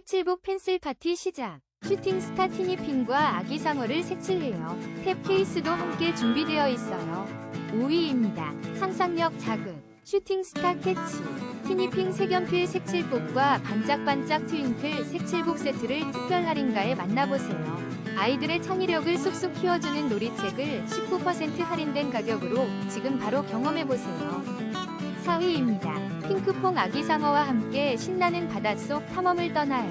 색칠복 펜슬 파티 시작. 슈팅 스타 티니핑과 아기 상어를 색칠해요. 탭 케이스도 함께 준비되어 있어요. 5위입니다. 상상력 자극. 슈팅 스타 캐치. 티니핑 색연필 색칠복과 반짝반짝 트윙클 색칠복 세트를 특별 할인가에 만나보세요. 아이들의 창의력을 쑥쑥 키워주는 놀이책을 19% 할인된 가격으로 지금 바로 경험해보세요. 4위입니다. 핑크퐁 아기상어와 함께 신나는 바닷속 탐험을 떠나요.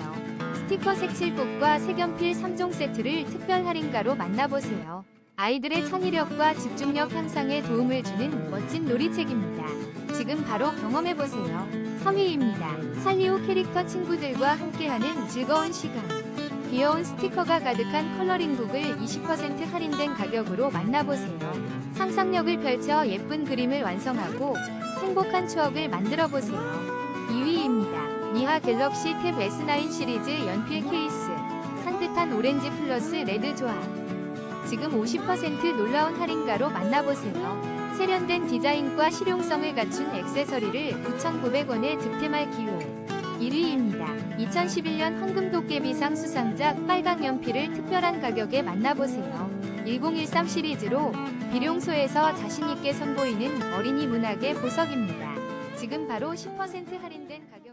스티커 색칠복과 색연필 3종 세트를 특별 할인가로 만나보세요. 아이들의 창의력과 집중력 향상에 도움을 주는 멋진 놀이책입니다. 지금 바로 경험해보세요. 3위입니다. 살리오 캐릭터 친구들과 함께하는 즐거운 시간. 귀여운 스티커가 가득한 컬러링북을 20% 할인된 가격으로 만나보세요. 상상력을 펼쳐 예쁜 그림을 완성하고 행복한 추억을 만들어 보세요. 2위입니다. 니하 갤럭시 탭 S9 시리즈 연필 케이스. 산뜻한 오렌지 플러스 레드 조합. 지금 50% 놀라운 할인가로 만나보세요. 세련된 디자인과 실용성을 갖춘 액세서리를 9,900원에 득템할 기회. 1위입니다. 2011년 황금도깨비상 수상작 빨강 연필을 특별한 가격에 만나보세요. 1013 시리즈로 비룡소에서 자신있게 선보이는 어린이 문학의 보석입니다. 지금 바로 10% 할인된 가격